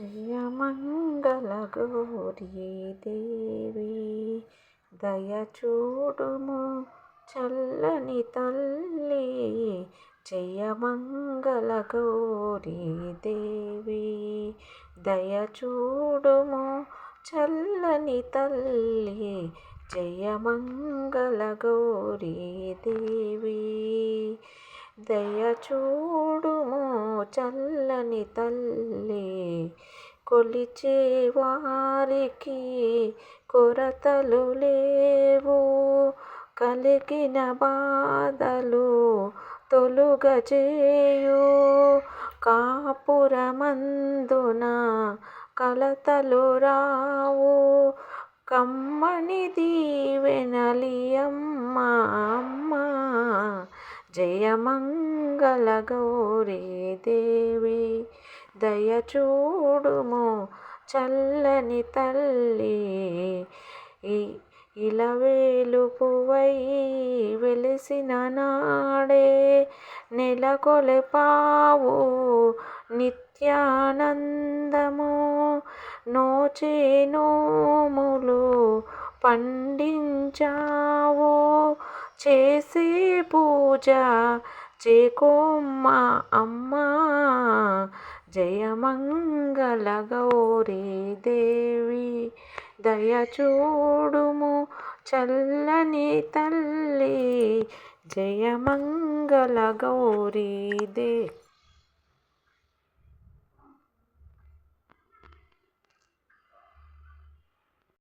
జయమంగళ గౌరీ దేవి దయచూడుము చల్లని తల్లి. జయమంగళ గౌరీ దేవి దయచూడుము చల్లని తల్లి. జయమంగళ గౌరీ దేవి దయచూడుము చల్లని తల్లి కొలిచే వారికి కొరతలు లేవు. కలిగిన బాధలు తొలుగజేయు. కాపురమందున కలతలు రావు. కమ్మని జయమంగళ గౌరీ దేవి దయచూడుము చల్లని తల్లి. ఇలవేలుపువై వెలిసిన నాడే నెలకొలపావు నిత్యానందము. నోచే నోములు పండించావు చేసే పూజ చేకోమ్మ అమ్మా. జయమంగళ గౌరీ దేవి దయచూడుము చల్లని తల్లి. జయమంగళ గౌరీ దే